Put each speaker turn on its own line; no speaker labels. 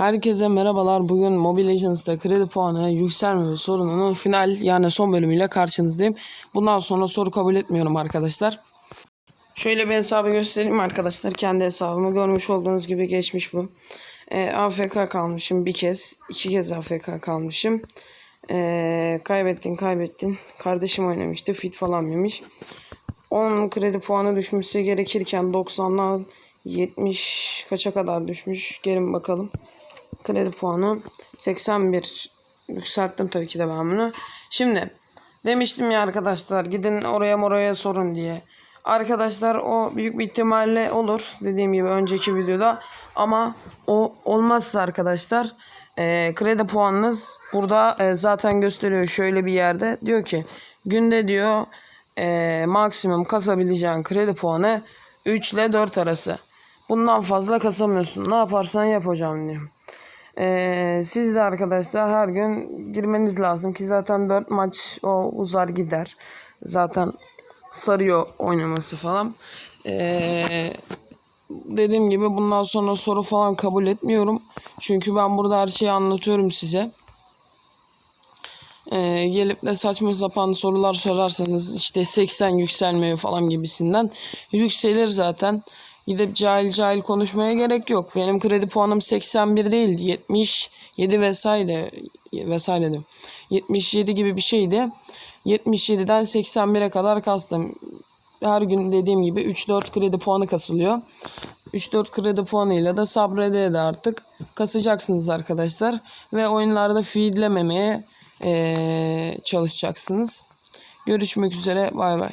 Herkese merhabalar. Bugün Mobile Legends'ta kredi puanı yükselme sorununun final yani son bölümüyle karşınızdayım. Bundan sonra soru kabul etmiyorum arkadaşlar. Şöyle bir hesabı göstereyim arkadaşlar. Kendi hesabımı görmüş olduğunuz gibi geçmiş bu. Ee, AFK kalmışım bir kez. iki kez AFK kalmışım. Ee, kaybettin kaybettin. Kardeşim oynamıştı. Fit falan yemiş. 10 kredi puanı düşmesi gerekirken 90'dan 70 kaça kadar düşmüş. Gelin bakalım. Kredi puanı 81 yükselttim tabii ki de ben bunu. Şimdi demiştim ya arkadaşlar gidin oraya moraya sorun diye. Arkadaşlar o büyük bir ihtimalle olur dediğim gibi önceki videoda ama o olmazsa arkadaşlar e, kredi puanınız burada e, zaten gösteriyor şöyle bir yerde diyor ki günde diyor e, maksimum kasabileceğin kredi puanı 3 ile 4 arası. Bundan fazla kasamıyorsun. Ne yaparsan yap hocam diyor. Ee, siz de arkadaşlar her gün girmeniz lazım ki zaten 4 maç o uzar gider. Zaten sarıyor oynaması falan. Ee, dediğim gibi bundan sonra soru falan kabul etmiyorum. Çünkü ben burada her şeyi anlatıyorum size. Ee, gelip de saçma sapan sorular sorarsanız işte 80 yükselmiyor falan gibisinden yükselir zaten. Gidip cahil cahil konuşmaya gerek yok. Benim kredi puanım 81 değil 77 vesaire vesaire diyorum. 77 gibi bir şeydi. 77'den 81'e kadar kastım. Her gün dediğim gibi 3-4 kredi puanı kasılıyor. 3-4 kredi puanıyla da sabrede de artık kasacaksınız arkadaşlar. Ve oyunlarda feedlememeye eee, çalışacaksınız. Görüşmek üzere bay bay.